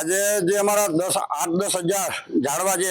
આજે જે અમારા દસ, આઠ, દસ હજાર ઝાડવા જે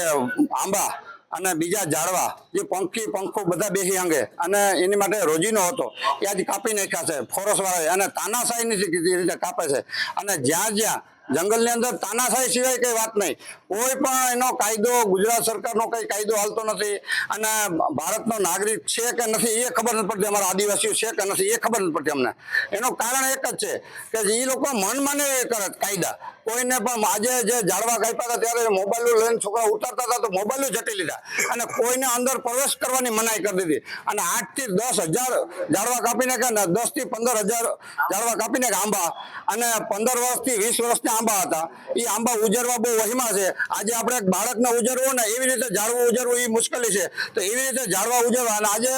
આંબા અને બીજા ઝાડવા, જે પંખી, પંખો બધા બેસી અંગે અને એની માટે રોજીનો હતો, એ આજે કાપી નાખ્યા છે ફોરેસ્ટ વાળાએ અને તાનાશાહીની રીતે કાપે છે. અને જ્યાં જ્યાં જંગલની અંદર તાનાશાહી સિવાય કઈ વાત નહીં કોઈ પણ એનો કાયદો, ગુજરાત સરકારનો કઈ કાયદો હાલતો નથી અને ભારતનો નાગરિક છે કે નથી એ ખબર નથી પડતી અમારા આદિવાસીઓ છે કે નથી એ ખબર નથી પડતી અમને. એનું કારણ એક જ છે કે એ લોકો મન માને એ કરે કાયદા. કોઈને પણ આજે જે ઝાડવા કાપ્યા હતા ત્યારે મોબાઈલો લઈને છોકરા ઉતારતા હતા તો મોબાઈલો જટી લીધા. અને કોઈને અંદર પ્રવેશ કરવાની મનાઈ કરી દીધી. અને આઠથી દસ હજાર ઝાડવા કાપી નાખ્યા ને દસથી પંદર હજાર ઝાડવા કાપી નાખ્યા આંબા. અને પંદર વર્ષથી વીસ વર્ષના આંબા હતા. એ આંબા ઉજરવા બહુ વહીમાં છે. આજે આપણે બાળકને ઉજરવું ને એવી રીતે જાળવું ઉજરવું એ મુશ્કેલી છે. તો એવી રીતે જાળવા ઉજરવા અને આજે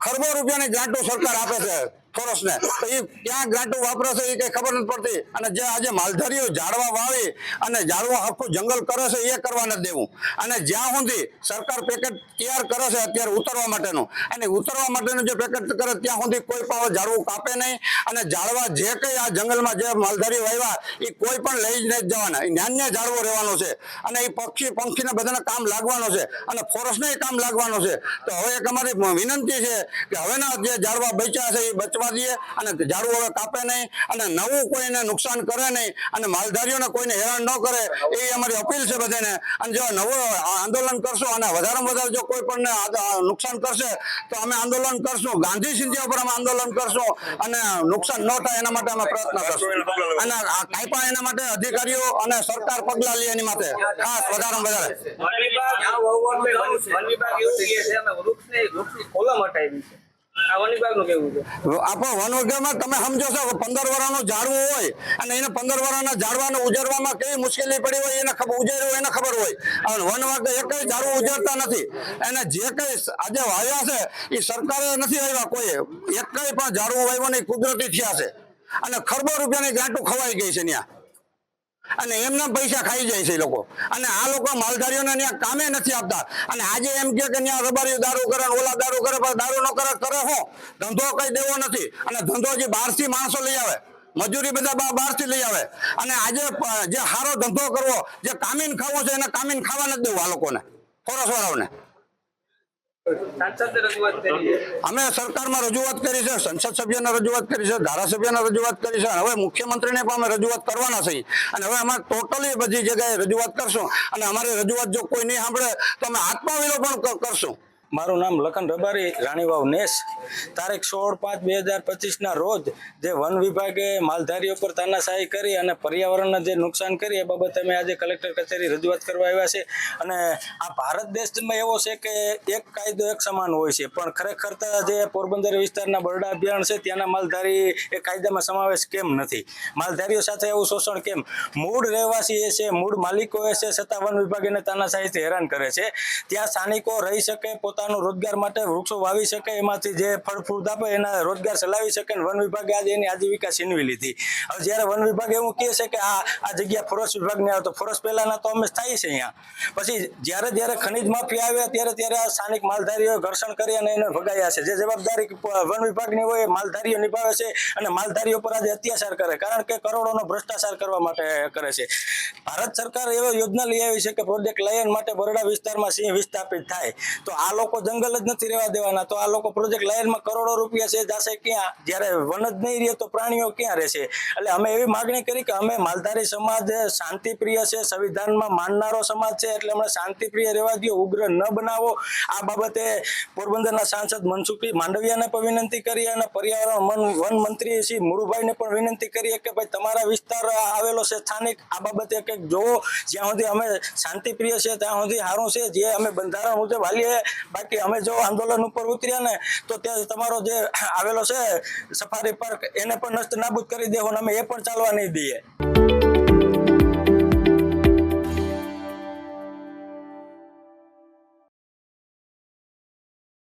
ખરબો રૂપિયાની ગ્રાન્ટો સરકાર આપે છે ફોરેસ્ટને તો એ ક્યાં ગ્રાન્ટો વાપરે એ કઈ ખબર નથી પડતી. અને જે આજે માલધારીઓ ઝાડવા વાવી અને ઝાડવા આખું જંગલ કરે છે એ કરવા નથી દેવું. અને જ્યાં સુધી સરકાર પેકેટ તૈયાર કરે છે અત્યારે ઉતરવા માટેનું. અને ઉતરવા માટેનું જે પેકેટ કરે ત્યાં સુધી કોઈ પણ ઝાડવું કાપે નહીં. અને ઝાડવા જે કઈ આ જંગલમાં જે માલધારી વાવ્યા એ કોઈ પણ લઈ જ નહીં જવાના. એ નાન્ય ઝાડવો રહેવાનો છે. અને એ પક્ષી, પંખીને બધાને કામ લાગવાનો છે. અને ફોરેસ્ટને કામ લાગવાનો છે. તો હવે એક અમારી વિનંતી છે કે હવેના જે ઝાડવા બચ્યા છે એ બચવા દઈએ અને ઝાડવું હવે કાપે નહીં અને નવું કોઈને નુકસાન કરે નહીં અને માલધારીઓને કોઈને હેરાન ન કરે એ અમારી અપીલ છે બધાને. અને જો નવું આંદોલન કરશો અને વધારેમાં વધારે જો કોઈ પણ નુકસાન કરશે, તો અમે આંદોલન કરશું. ગાંધી સિંધિયા ઉપર અમે આંદોલન કરશું અને નુકસાન ન થાય એના માટે અમે પ્રયત્ન કરશું. અને કાંઈ પણ એના માટે અધિકારીઓ અને સરકાર પગલા લે એની માટે. ખાસ વધારેમાં વધારે. વન વિભાગ આ વહુવટ મેં કહ્યું છે. વન વિભાગ એવું કહે છે અમે વૃક્ષને વૃક્ષની કોલમ હટાવી છે. આ વન વિભાગનું કેવું છે? આપણો વન વિભાગમાં તમે સમજો છો કે પંદર વર્ષનું ઝાડવું હોય અને એને પંદર વર્ષના ઝાડવાને ઉજરવામાં કેવી મુશ્કેલી પડી હોય એને ખબર ઉજેર્યું એને ખબર હોય. અને વન વિભાગ એક ઝાડવું ઉજરતા નથી. એને જે કઈ આજે વાવ્યા છે એ સરકારે નથી વાવ્યા કોઈએ એક કઈ પણ ઝાડવું વાવ્યો નહીં કુદરતી થયા છે. અને ખરબો રૂપિયાની ગાંટું ખવાઈ ગઈ છે ત્યાં અને એમના પૈસા ખાઈ જાય છે એ લોકો. અને આ લોકો માલધારીઓને ત્યાં કામે નથી આપતા. અને આજે એમ કે ત્યાં રબારી દારૂ કરે ઓલા દારૂ કરે, પણ દારૂ નો કરે કરે હો ધંધો કઈ દેવો નથી. અને ધંધો જે બહારથી માણસો લઈ આવે, મજૂરી બધા બહારથી લઈ આવે. અને આજે જે સારો ધંધો કરવો, જે કામીન ખાવો છે, એને કામીન ખાવા નથી દેવું આ લોકોને ફોરસ વાળાઓને સાંસદે રજૂઆત કરી છે અમે સરકારમાં રજૂઆત કરી છે, સંસદ સભ્યને રજૂઆત કરી છે, ધારાસભ્યને રજૂઆત કરી છે હવે મુખ્યમંત્રીને પણ અમે રજૂઆત કરવાના છીએ. અને હવે અમે ટોટલી બધી જગ્યાએ રજૂઆત કરશું. અને અમારી રજૂઆત જો કોઈ નહીં સાંભળે, તો અમે આત્મવિલોપણ કરશું. મારું નામ લખન રબારી, રાણીવાવ નેસ. તારીખ સોળ પાંચ બે હજાર પચીસના રોજ જે વન વિભાગે માલધારીઓ પર તાનાશાહી કરી અને પર્યાવરણને જે નુકસાન કરી એ બાબતે અમે આજે કલેક્ટર કચેરી રજૂઆત કરવા આવ્યા છે અને આ ભારત દેશમાં એવો છે કે એક કાયદો એક સમાન હોય છે, પણ ખરેખર જે પોરબંદર વિસ્તારના બરડા અભિયાન છે ત્યાંના માલધારી એ કાયદામાં સમાવેશ કેમ નથી? માલધારીઓ સાથે એવું શોષણ કેમ? મૂળ રહેવાસી એ છે, મૂળ માલિકો એ છે, છતાં વન વિભાગ એને તાનાશાહીથી હેરાન કરે છે. ત્યાં સ્થાનિકો રહી શકે પોતાનું રોજગાર માટે વૃક્ષો વાવી શકે, એમાંથી જે ફળ ફ્રૂટ આપે એના રોજગાર ચલાવી શકે વન વિભાગે આજે એની આજીવિકા છીનવી લીધી. હવે જ્યારે વન વિભાગ એવું કહે છે કે આ આ જગ્યા ફોરેસ્ટ વિભાગની આવે તો ફોરેસ્ટ પહેલાના તો અમે થાય છે અહીંયા. પછી જ્યારે જ્યારે ખનિજ માફી આવ્યા ત્યારે ત્યારે આ સ્થાનિક માલધારીઓ ઘર્ષણ કરી અને એને ભગાયા છે. જે જવાબદારી વન વિભાગની હોય એ માલધારીઓ નિભાવે છે અને માલધારીઓ પર આજે અત્યાચાર કરે. કારણ કે કરોડોનો ભ્રષ્ટાચાર કરવા માટે કરે છે. ભારત સરકાર એવો યોજના લઈ આવી છે કે પ્રોજેક્ટ લાયન માટે બરોડા વિસ્તારમાં સિંહ વિસ્થાપિત થાય. તો આ લોકો જંગલ જ નથી રહેવા દેવાના. તો આ લોકો પ્રોજેક્ટ લાયનમાં કરોડો રૂપિયા છે, જશે ક્યાં? જ્યારે વન જ નહીં રહે તો પ્રાણીઓ ક્યાં રહેશે? એટલે અમે એવી માગણી કરી કે અમે માલધારી સમાજ શાંતિપ્રિય છે, સંવિધાનમાં માનનારો સમાજ છે, એટલે અમે શાંતિપ્રિય રહેવા દો ઉગ્ર ન બનાવો. આ બાબતે પોરબંદરના સાંસદ મનસુખભાઈ માંડવિયાને પણ વિનંતી કરી અને પર્યાવરણ વન મંત્રી શ્રી મુરુભાઈને પણ વિનંતી કરીએ કે ભાઈ તમારા વિસ્તાર આવેલો છે સ્થાનિક, આ બાબતે કંઈક જોવો જ્યાં સુધી અમે શાંતિપ્રિય છે, ત્યાં સુધી સારું છે, જે અમે બંધારણ મુજબ હાલીએ બાકી અમે જો આંદોલન ઉપર ઉતર્યા ને, તો ત્યાં તમારો જે આવેલો છે, સફારી પાર્ક, એને પણ નષ્ટ નાબૂદ કરી દેવો અમે એ પણ ચાલવા નહીં દઈએ.